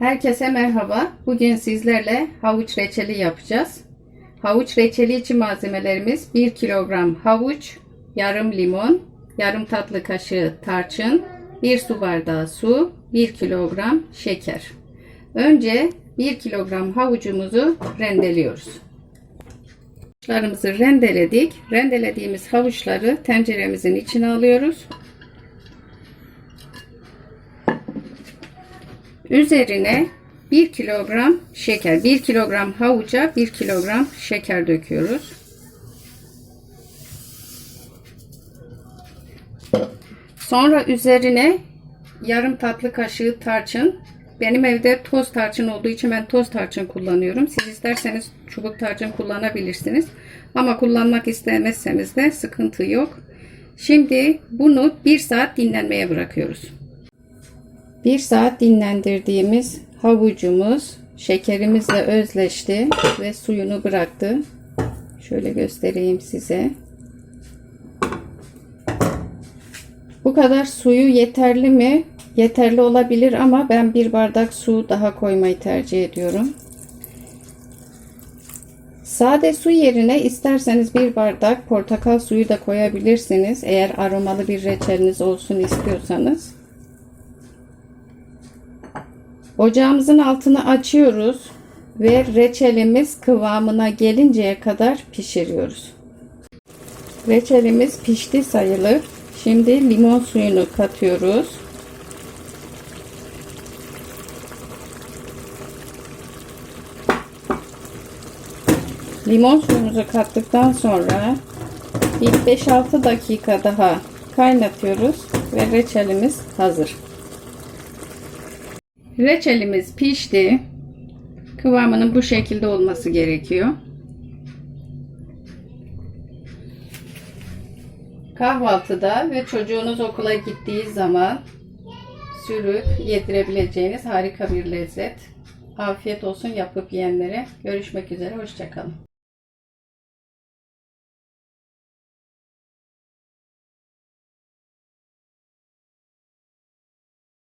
Herkese merhaba. Bugün sizlerle havuç reçeli yapacağız. Havuç reçeli için malzemelerimiz 1 kilogram havuç, yarım limon, yarım tatlı kaşığı tarçın, 1 su bardağı su, 1 kilogram şeker. Önce 1 kilogram havucumuzu rendeliyoruz. Havuçlarımızı rendeledik. Rendelediğimiz havuçları tenceremizin içine alıyoruz. Üzerine 1 kilogram şeker, 1 kilogram havuca 1 kilogram şeker döküyoruz. Sonra üzerine yarım tatlı kaşığı tarçın. Benim evde toz tarçın olduğu için ben toz tarçın kullanıyorum. Siz isterseniz çubuk tarçın kullanabilirsiniz. Ama kullanmak istemezseniz de sıkıntı yok. Şimdi bunu 1 saat dinlenmeye bırakıyoruz. 1 saat dinlendirdiğimiz havucumuz şekerimizle özleşti ve suyunu bıraktı. Şöyle göstereyim size. Bu kadar suyu yeterli mi? Yeterli olabilir ama ben bir bardak su daha koymayı tercih ediyorum. Sade su yerine isterseniz bir bardak portakal suyu da koyabilirsiniz. Eğer aromalı bir reçeliniz olsun istiyorsanız. Ocağımızın altını açıyoruz ve reçelimiz kıvamına gelinceye kadar pişiriyoruz. Reçelimiz pişti sayılır. Şimdi limon suyunu katıyoruz. Limon suyumuzu kattıktan sonra bir 5-6 dakika daha kaynatıyoruz ve reçelimiz hazır. Reçelimiz pişti. Kıvamının bu şekilde olması gerekiyor. Kahvaltıda ve çocuğunuz okula gittiği zaman sürüp yedirebileceğiniz harika bir lezzet. Afiyet olsun yapıp yiyenlere. Görüşmek üzere. Hoşçakalın.